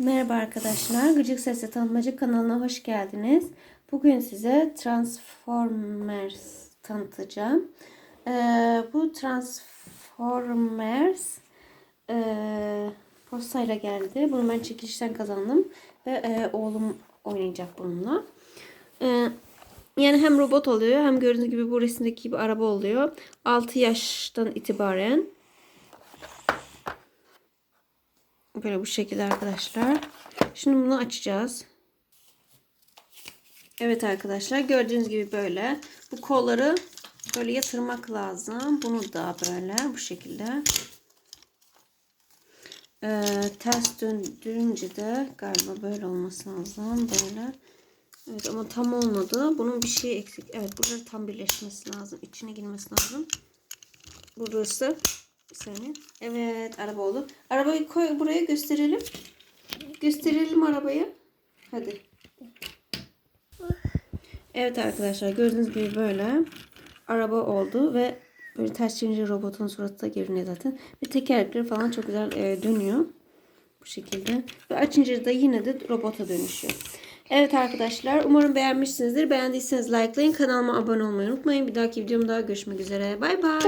Merhaba arkadaşlar. Gıcık Sesli Tanıtmacı kanalına hoş geldiniz. Bugün size Transformers tanıtacağım. Ee, bu Transformers e, postayla geldi. Bunu ben çekilişten kazandım. Ve e, oğlum oynayacak bununla. Ee, yani hem robot oluyor hem gördüğünüz gibi bu resimdeki gibi araba oluyor. 6 yaştan itibaren Böyle bu şekilde arkadaşlar. Şimdi bunu açacağız. Evet arkadaşlar gördüğünüz gibi böyle. Bu kolları böyle yatırmak lazım. Bunu da böyle bu şekilde. Ee, ters döndürünce de galiba böyle olması lazım. Böyle. Evet ama tam olmadı. Bunun bir şey eksik. Evet burada tam birleşmesi lazım. İçine girmesi lazım. Burası bir saniye. Evet araba oldu. Arabayı koy buraya gösterelim. Gösterelim arabayı. Hadi. Evet arkadaşlar gördüğünüz gibi böyle araba oldu ve böyle ters çevirince robotun suratı da görünüyor zaten. Ve tekerlekleri falan çok güzel e, dönüyor. Bu şekilde. Ve açınca da yine de robota dönüşüyor. Evet arkadaşlar umarım beğenmişsinizdir. Beğendiyseniz likelayın. Kanalıma abone olmayı unutmayın. Bir dahaki videomda görüşmek üzere. Bay bay.